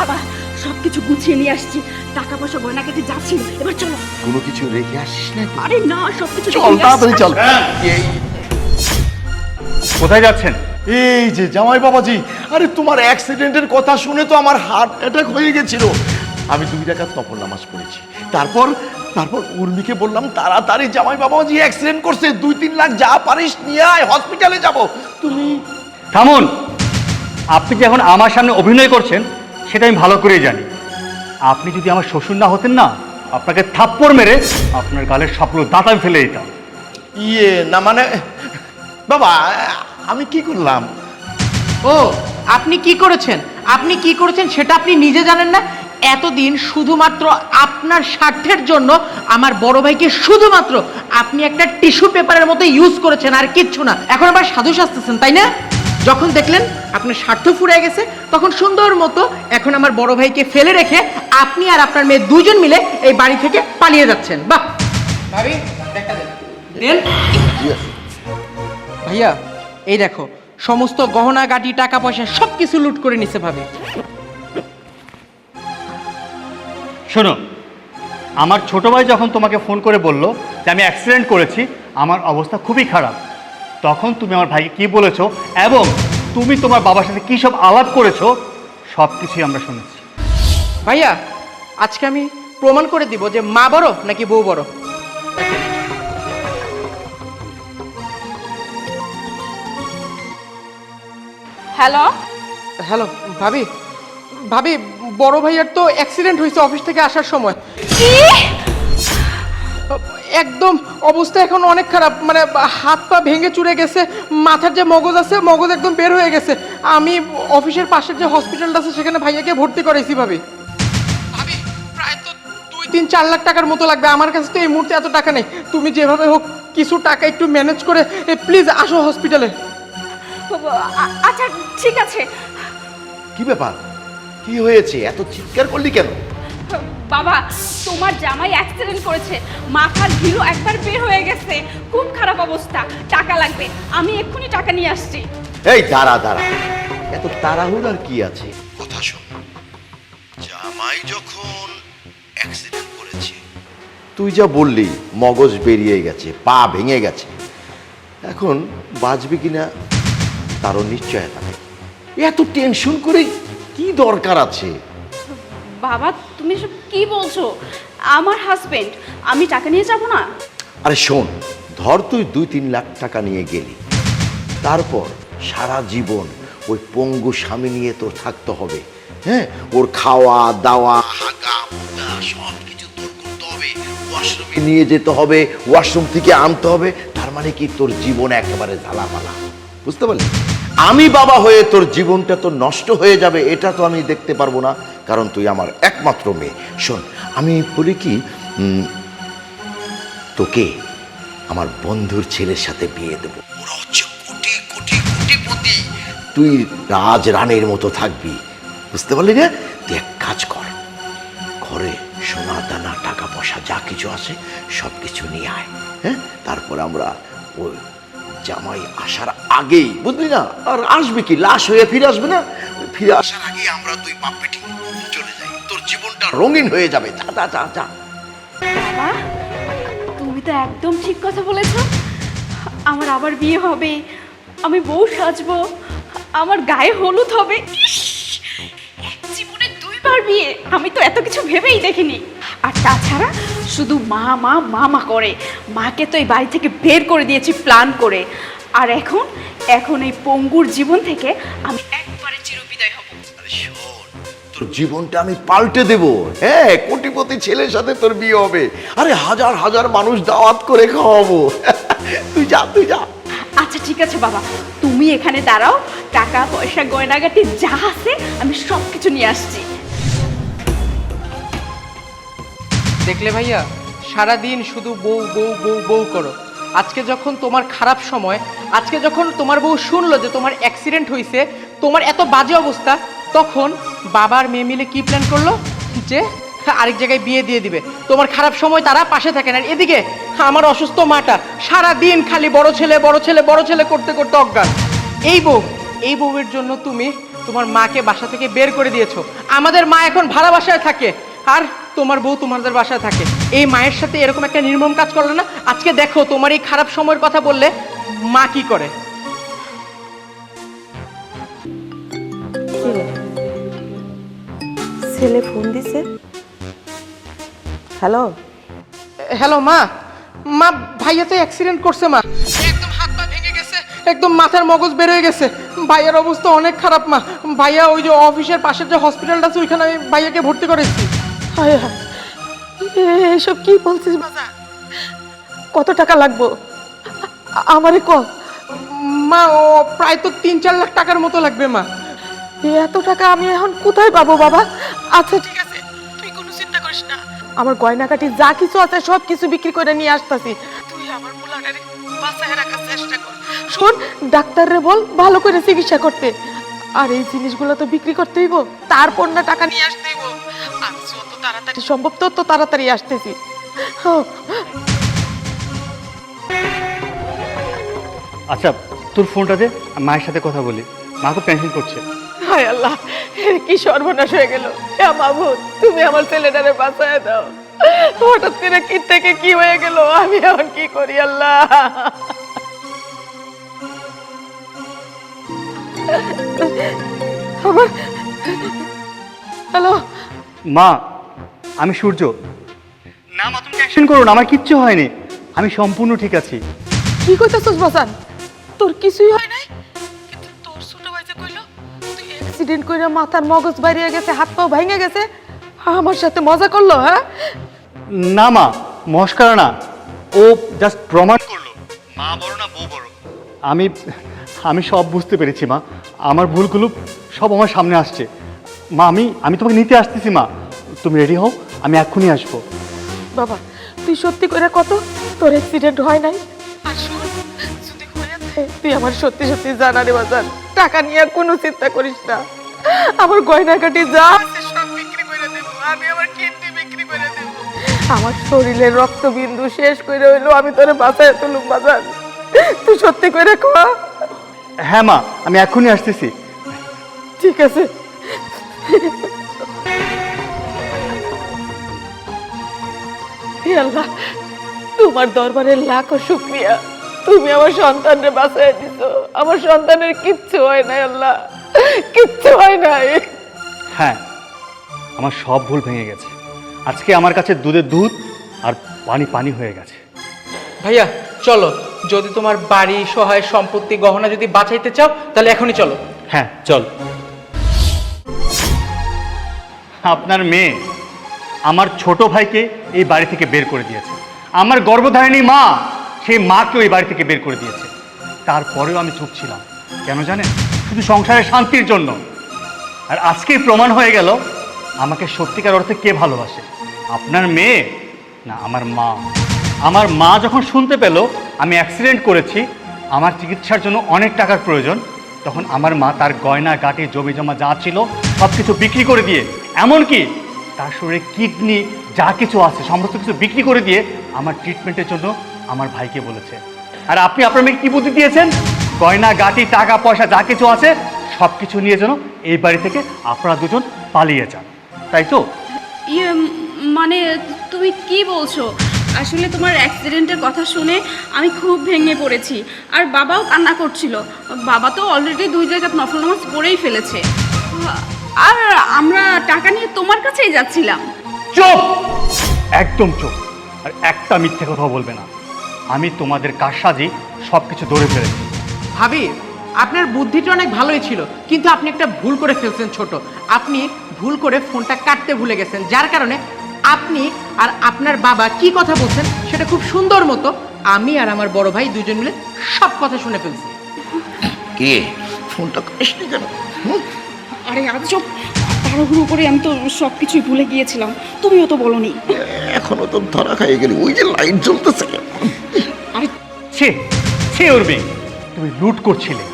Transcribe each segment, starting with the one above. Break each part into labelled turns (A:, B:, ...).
A: বাবা সবকিছু গুছিয়ে নিয়ে আসছি। টাকা পয়সা গয়না কেটে যাচ্ছি এবার চলো।
B: কোনো কিছু রেখে আসিস না?
A: আরে না সবকিছু
B: চল তাড়াতাড়ি চল। এই।
C: কোথায় যাচ্ছেন?
B: এই যে জামাই বাবাজি আরে তোমার অ্যাক্সিডেন্টের কথা শুনে তো আমার হার্ট অ্যাটাক হয়ে গেছিল। আমি দুই টাকা তপন নামাজ পড়েছি। তারপর তারপর উর্মিকে বললাম তাড়াতাড়ি জামাই বাবাজি অ্যাক্সিডেন্ট করছে দুই তিন লাখ যা পারিস নিয়ে আয় হসপিটালে যাব। তুমি
C: থামুন। আপনি কি এখন আমার সামনে অভিনয় করছেন? সেটা আমি ভালো করেই জানি। আপনি যদি আমার শ্বশুর না হতেন না আপনাকে থাপ্পড় মেরে আপনার গালের স্বপ্ন দাঁতায় ফেলে দিতাম।
B: ইয়ে না মানে বাবা আমি কি করলাম?
D: ও আপনি কি করেছেন? আপনি কি করেছেন সেটা আপনি নিজে জানেন না? এতদিন শুধুমাত্র আপনার স্বার্থের জন্য আমার বড় ভাইকে শুধুমাত্র আপনি একটা টিস্যু পেপারের মতো ইউজ করেছেন আর কিচ্ছু না। এখন আবার সাধু সাজতেছেন তাই না? যখন দেখলেন আপনার স্বার্থ ফুরে গেছে তখন সুন্দর মতো এখন আমার বড় ভাইকে ফেলে রেখে আপনি আর আপনার মেয়ে দুজন মিলে এই বাড়ি থেকে পালিয়ে যাচ্ছেন। বাহ! ভাবি দেখা দেন। ভাইয়া এই দেখো সমস্ত গহনা গাটি টাকা পয়সা সব কিছু লুট করে নিছে ভাবে।
C: শোনো আমার ছোট ভাই যখন তোমাকে ফোন করে বলল যে আমি অ্যাক্সিডেন্ট করেছি আমার অবস্থা খুবই খারাপ। তখন তুমি আমার ভাইকে কি বলেছ এবং তুমি তোমার বাবার সাথে কী সব আলাপ করেছ সব কিছুই আমরা শুনেছি।
D: ভাইয়া আজকে আমি প্রমাণ করে দিব যে মা বড় নাকি বউ বড়
A: হ্যালো?
D: হ্যালো ভাবি ভাবি বড় ভাইয়ার তো অ্যাক্সিডেন্ট হয়েছে অফিস থেকে আসার সময়। একদম অবস্থা এখন অনেক খারাপ। মানে হাত পা ভেঙে চুরে গেছে মাথার যে মগজ আছে মগজ একদম বের হয়ে গেছে। আমি অফিসের পাশের যে হসপিটালটা আছে সেখানে ভাইয়াকে ভর্তি করাইছি ভাবি। ভাবি প্রায় তো দুই তিন চার লাখ টাকার মতো লাগবে। আমার কাছে তো এই মুহূর্তে এত টাকা নেই। তুমি যেভাবে হোক কিছু টাকা একটু ম্যানেজ করে প্লিজ আসো হসপিটালে।
A: আচ্ছা ঠিক আছে।
B: কি ব্যাপার? কি হয়েছে? এত চিৎকার করলি কেন?
A: বাবা তোমার জামাই অ্যাক্সিডেন্ট করেছে। মাথার ঘিলু একবার বের হয়ে গেছে। খুব খারাপ অবস্থা। টাকা লাগবে। আমি এক্ষুনি টাকা নিয়ে আসছি।
B: এই দাঁড়া দাঁড়া। এত তাড়াহুড়ার কি আছে? কথা শোন। জামাই যখন অ্যাক্সিডেন্ট করেছে। তুই যা বললি মগজ বেরিয়ে গেছে পা ভেঙে গেছে। এখন বাঁচবে কিনা তারও নিশ্চয়তা নেই। এত টেনশন করে কি দরকার আছে?
A: বাবা, তুমি সব কি বলছো? আমার হাজবেন্ড আমি টাকা নিয়ে যাব না?
B: আরে শোন, ধর তুই দুই তিন লাখ টাকা নিয়ে গেলি। তারপর সারা জীবন ওই পঙ্গু স্বামী নিয়ে তোর থাকতে হবে। হ্যাঁ? ওর খাওয়া, দাওয়া সব কিছু তোর করতে হবে। ওয়াশরুমে নিয়ে যেতে হবে ওয়াশরুম থেকে আনতে হবে। তার মানে কি? তোর জীবন একেবারে ঝালাপালা বুঝতে পারলি? আমি বাবা হয়ে তোর জীবনটা তো নষ্ট হয়ে যাবে এটা তো আমি দেখতে পারব না কারণ তুই আমার একমাত্র মেয়ে। শোন আমি বলি কি তোকে আমার বন্ধুর ছেলের সাথে বিয়ে দেব। ওরা হচ্ছে কোটি কোটি কোটিপতি তুই রাজ রানের মতো থাকবি বুঝতে পারলি না? তুই এক কাজ কর ঘরে সোনা দানা টাকা পয়সা যা কিছু আছে সব কিছু নিয়ে আয় হ্যাঁ? তারপর আমরা ওই জামাই আসার আগেই, বুঝলি না? আর আসবে কি? লাশ হয়ে ফিরে আসবে না? ফিরে আসার আগেই আমরা দুই বাপ বেটি চলে যাই। তোর জীবনটা রঙিন হয়ে যাবে। যা যা যা যা।
A: তুমি তো একদম ঠিক কথা বলেছ। আমার আবার বিয়ে হবে। আমি বউ সাজবো। আমার গায়ে হলুদ হবে। জীবনে দুইবার বিয়ে। আমি তো এত কিছু ভেবেই দেখিনি। আর তাছাড়া শুধু মা মা মা মা করে। মাকে তো এই বাড়ি থেকে বের করে দিয়েছি প্ল্যান করে। আর এখন এখন এই পঙ্গুর জীবন থেকে আমি একবারে চিরবিদায় হব।
B: তোর জীবনটা আমি পাল্টে দেব। হ্যাঁ কোটিপতি ছেলের সাথে তোর বিয়ে হবে। আরে হাজার হাজার মানুষ দাওয়াত করে খাওয়াবো। তুই যা তুই যা।
A: আচ্ছা ঠিক আছে বাবা। তুমি এখানে দাঁড়াও। টাকা পয়সা গয়নাগাটি যা আছে আমি সব কিছু নিয়ে আসছি।
D: দেখলে ভাইয়া? সারা দিন শুধু বউ বউ বউ বউ করো। আজকে যখন তোমার খারাপ সময়, আজকে যখন তোমার বউ শুনলো যে তোমার অ্যাক্সিডেন্ট হয়েছে তোমার এত বাজে অবস্থা, তখন বাবার মেয়ে মিলে কি প্ল্যান করল? যে আরেক জায়গায় বিয়ে দিয়ে দিবে। তোমার খারাপ সময় তারা পাশে থাকে না। এদিকে আমার অসুস্থ মাটা সারা দিন খালি বড় ছেলে বড় ছেলে বড় ছেলে করতে করতে অজ্ঞান। এই বউ, এই বউয়ের জন্য তুমি তোমার মাকে বাসা থেকে বের করে দিয়েছ। আমাদের মা এখন ভাড়া বাসায় থাকে। আর তোমার বউ তোমাদের বাসায় থাকে। এই মায়ের সাথে এরকম একটা নির্মম কাজ করলে না আজকে দেখো তোমার এই খারাপ সময়ের কথা বললে মা কি করে?
E: ছেলে। ফোন দিছে? হ্যালো?
D: হ্যালো মা। মা ভাইয়া তো অ্যাক্সিডেন্ট করছে মা। একদম হাত পা ভেঙে গেছে। একদম মাথার মগজ বের হয়ে গেছে। ভাইয়ার অবস্থা অনেক খারাপ মা। ভাইয়া ওই যে অফিসের পাশের যে হসপিটালটা আছে ওইখানে আমি ভাইয়াকে ভর্তি করেছি।
E: হায় হায়। এসব কি বলছিস বাজা কত টাকা লাগবো? আমারে ক?
D: মা ও প্রায় তো তিন চার লাখ টাকার মতো লাগবে মা।
E: এত টাকা আমি এখন কোথায় পাবো বাবা? আচ্ছা ঠিক আছে। তুই কোনো চিন্তা করিস না। আমার গয়নাকাটি যা কিছু আছে সব কিছু বিক্রি করে নিয়ে আসতাছি। তুই আমার পোলাটারে বাঁচায় রাখার চেষ্টা কর। শোন ডাক্তাররে বল ভালো করে চিকিৎসা করতে। আর এই জিনিসগুলো তো বিক্রি করতে হইব। তারপর না টাকা নিয়ে আসতে তাড়াতাড়ি। সম্ভব তত তাড়াতাড়ি আসতেছি। হ্যাঁ।
C: আচ্ছা তোর ফোনটা দে মায়ের সাথে কথা বলি। মা খুব টেনশন করছে।
E: হায় আল্লাহ কি সর্বনাশ হয়ে গেল। হে মাহবুদ তুমি আমার ছেলেটারে বাঁচায় দাও। হঠাৎ করে কি থেকে কি হয়ে গেল? আমি এখন কি করি আল্লাহ? আমার হ্যালো?
C: মা আমি সূর্য। না মা তুমি টেনশন করো না আমার কিচ্ছু হয়নি। আমি সম্পূর্ণ ঠিক আছি।
E: কি কইতাছস বাসান? তোর কিছুই হয় নাই? কিন্তু তোর ছোট ভাই যে কইলো তুই অ্যাক্সিডেন্ট কইরা মাথার মগজ বাইরে গেছে হাত পাও ভেঙে গেছে আমার সাথে মজা করল হ্যাঁ?
C: না মা মস্কারা না। ও জাস্ট প্রমাণ করল। মা বড় না বউ বড়? আমি আমি সব বুঝতে পেরেছি মা। আমার ভুলগুলো সব আমার সামনে আসছে। মা আমি আমি তোমাকে নিতে আসতেছি মা। তুমি রেডি হও? আমি এক্ষুনি আসব।
E: বাবা তুই সত্যি করে কত? তোর অ্যাক্সিডেন্ট হয় নাই? আর শোন, যদি হয়ে থাকে, তুই আমার সত্যি সত্যি জানা রে বাজান। টাকা নিয়ে আর কোনো চিন্তা করিস না। আমার গয়নাকাটি যা আছে সব বিক্রি করে দেব। আমি আমার কিডনি বিক্রি করে দেব। আমার শরীরের রক্তবিন্দু শেষ করে হইল। আমি তোরে বাঁচায় তুলুম বাজান। তুই সত্যি করে কয়া
C: হ্যাঁ মা আমি এক্ষুনি আসতেছি।
E: ঠিক আছে। হে আল্লাহ তোমার দরবারে লাখো শুক্রিয়া। তুমি আমার সন্তানরে বাঁচাই দিছো। আমার সন্তানের কিচ্ছু হয় নাই আল্লাহ কিচ্ছু হয় নাই।
C: হ্যাঁ আমার সব ভুল ভেঙে গেছে। আজকে আমার কাছে দুধের দুধ আর পানি পানি হয়ে গেছে।
D: ভাইয়া চলো যদি তোমার বাড়ি সহায় সম্পত্তি গহনা যদি বাঁচাইতে চাও তাহলে এখনই চলো।
C: হ্যাঁ চল। আপনার মেয়ে আমার ছোট ভাইকে এই বাড়ি থেকে বের করে দিয়েছে। আমার গর্ভধারিণী মা, সেই মাকে ওই বাড়ি থেকে বের করে দিয়েছে। তারপরেও আমি চুপ ছিলাম। কেন জানেন? শুধু সংসারের শান্তির জন্য। আর আজকেই প্রমাণ হয়ে গেল, আমাকে সত্যিকার অর্থে কে ভালোবাসে? আপনার মেয়ে? না, আমার মা। আমার মা যখন শুনতে পেল, আমি অ্যাক্সিডেন্ট করেছি, আমার চিকিৎসার জন্য অনেক টাকার প্রয়োজন, তখন আমার মা তার গয়না, গাটি জমি জমা যা ছিল সব কিছু বিক্রি করে দিয়ে, এমনকি তার শরীরে কিডনি, যা কিছু আছে, সমস্ত কিছু বিক্রি করে দিয়ে আমার ট্রিটমেন্টের জন্য আমার ভাইকে বলেছে। আর আপনি আপনার মেয়েকে কী বুদ্ধি দিয়েছেন? গয়না, গাটি, টাকা, পয়সা, যা কিছু আছে সব কিছু নিয়ে যেন এই বাড়ি থেকে আপনারা দুজন পালিয়ে যান। তাই তো?
A: ইয়ে মানে তুমি কি বলছো? আসলে তোমার অ্যাক্সিডেন্টের কথা শুনে আমি খুব ভেঙে পড়েছি। আর বাবাও কান্না করছিল। বাবা তো অলরেডি দুই জায়গায় নফল নামাজ পড়েই ফেলেছে। আর আমরা টাকা নিয়ে তোমার কাছেই যাচ্ছিলাম।
C: চুপ! একদম চুপ। আর একটা মিথ্যে কথা বলবে না। আমি তোমাদের কারসাজি সব কিছু ধরে ফেলেছি।
D: ভাবি আপনার বুদ্ধিটা অনেক ভালোই ছিল কিন্তু আপনি একটা ভুল করে ফেলছেন ছোট। আপনি ভুল করে ফোনটা কাটতে ভুলে গেছেন যার কারণে আপনি আর আপনার বাবা কি কথা বলছেন সেটা খুব সুন্দর মতো আমি আর আমার বড় ভাই দুজন মিলে সব কথা শুনে ফেলছি।
B: কে? ফোনটা করিসনি কেন?
A: আরে আজব তাড়াহুড়ো করে আমি তো সব কিছুই ভুলে গিয়েছিলাম। তুমিও তো বলনি।
B: এখনও তো ধরা খাইয়ে গেলি ওই যে লাইট জ্বলতেছে
A: আরে
C: ছে ছে উর্মি তুমি লুট করছিলে।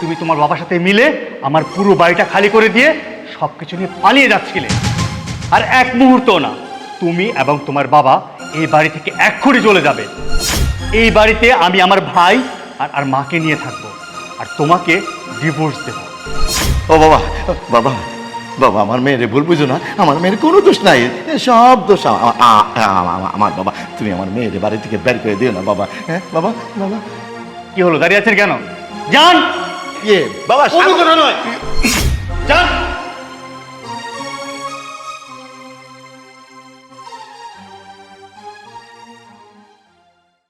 C: তুমি তোমার বাবার সাথে মিলে আমার পুরো বাড়িটা খালি করে দিয়ে সব কিছু নিয়ে পালিয়ে যাচ্ছিলে। আর এক মুহূর্ত না তুমি এবং তোমার বাবা এই বাড়ি থেকে এক্ষুনি চলে যাবে। এই বাড়িতে আমি আমার ভাই আর আর মাকে নিয়ে থাকব। আর তোমাকে ডিভোর্স দেবো।
B: ও বাবা বাবা বাবা আমার মেয়েরে ভুল বুঝো না। আমার মেয়ের কোনো দোষ নাই। সব দোষ আমার বাবা তুমি আমার মেয়ের বাড়ি থেকে বের করে দিও না বাবা। হ্যাঁ বাবা বাবা।
C: কি হলো দাঁড়িয়ে আছেন কেন? যান!
B: ইয়ে বাবা
C: নয়। যান!